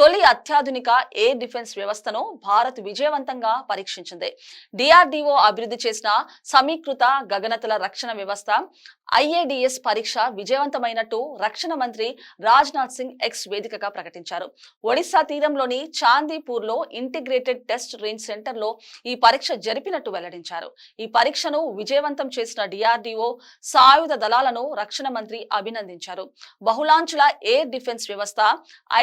తొలి అత్యాధునిక air defence వ్యవస్థను భారత్ విజయవంతంగా పరీక్షించింది. డిఆర్డిఓ అభివృద్ధి చేసిన సమీకృత గగనతల రక్షణ వ్యవస్థ ఐఏడిఎస్ పరీక్ష విజయవంతమైనట్టు రక్షణ మంత్రి రాజ్నాథ్ సింగ్ ఎక్స్ వేదికగా ప్రకటించారు. ఒడిశా తీరంలోని చాందీపూర్లో ఇంటిగ్రేటెడ్ టెస్ట్ రేంజ్ సెంటర్లో ఈ పరీక్ష జరిపినట్టు వెల్లడించారు. ఈ పరీక్షను విజయవంతం చేసిన డిఆర్డిఓ సాయుధ దళాలను రక్షణ మంత్రి అభినందించారు. బహుళాంచుల ఎయిర్ డిఫెన్స్ వ్యవస్థ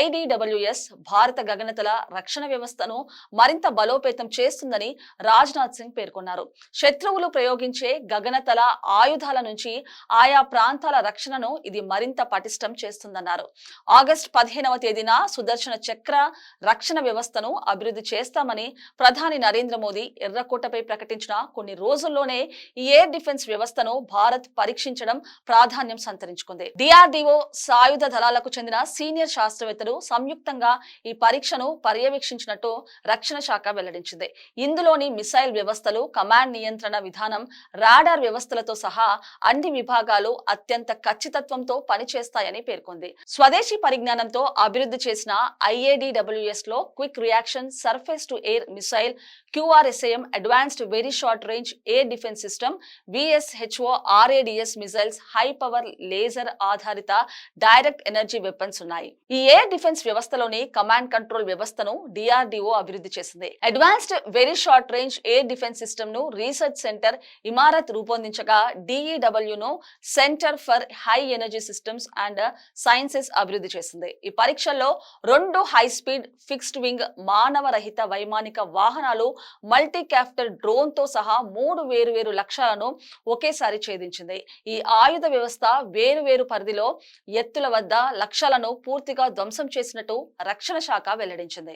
ఐడిడబ్ల్యూఎస్ భారత గగనతల రక్షణ వ్యవస్థను మరింత బలోపేతం చేస్తుందని రాజ్నాథ్ సింగ్ పేర్కొన్నారు. శత్రువులు ప్రయోగించే గగనతల ఆయుధాల నుంచి ఆయా ప్రాంతాల రక్షణను ఇది మరింత పటిష్టం చేస్తుందన్నారు. ఆగస్టు పదిహేనవ తేదీన సుదర్శన చక్ర రక్షణ వ్యవస్థను అభివృద్ధి చేస్తామని ప్రధాని నరేంద్ర మోదీ ఎర్రకోటపై ప్రకటించిన కొన్ని రోజుల్లోనే ఈ ఎయిర్ డిఫెన్స్ వ్యవస్థను భారత్ పరీక్షించడం ప్రాధాన్యం సంతరించుకుంది. డిఆర్డిఓ సాయుధ దళాలకు చెందిన సీనియర్ శాస్త్రవేత్తలు సంయుక్తంగా ఈ పరీక్షను పర్యవేక్షించినట్టు రక్షణ శాఖ వెల్లడించింది. ఇందులోని మిసైల్ వ్యవస్థలు కమాండ్ నియంత్రణ విధానం రాడార్ వ్యవస్థలతో సహా అన్ని విభాగాలు అత్యంత ఖచ్చితత్వంతో పనిచేస్తాయని పేర్కొంది. స్వదేశీ పరిజ్ఞానంతో అభివృద్ధి చేసిన ఐఏడిడబ్ల్యూఎస్లో quick reaction surface to air missile QRSAM advanced very short range air defence system VSHORADS missiles high power laser ఆధారిత డైరెక్ట్ ఎనర్జీ వెపన్స్ ఉన్నాయి. ఈ ఎయిర్ డిఫెన్స్ వ్యవస్థలోని కమాండ్ కంట్రోల్ వ్యవస్థను డిఆర్డిఓ అభివృద్ధి చేసింది. Advanced very short range air defence సిస్టమ్ను research centre Imarat రూపొందించగా డిఈడబ్ల్యూను centre for high energy systems and sciences అభివృద్ధి చేసింది. ఈ పరీక్షల్లో రెండు హై స్పీడ్ ఫిక్స్డ్ వింగ్ మానవ రహిత వైమానిక వాహనాలు మల్టీ క్యాప్టర్ డ్రోన్తో సహా మూడు వేరు వేరు లక్ష్యాలను ఒకేసారి ఛేదించింది. ఈ ఆయుధ వ్యవస్థ వేరు వేరు పరిధిలో ఎత్తుల వద్ద లక్ష్యాలను పూర్తిగా ధ్వంసం చేసినట్టు రక్షణ శాఖ వెల్లడించింది.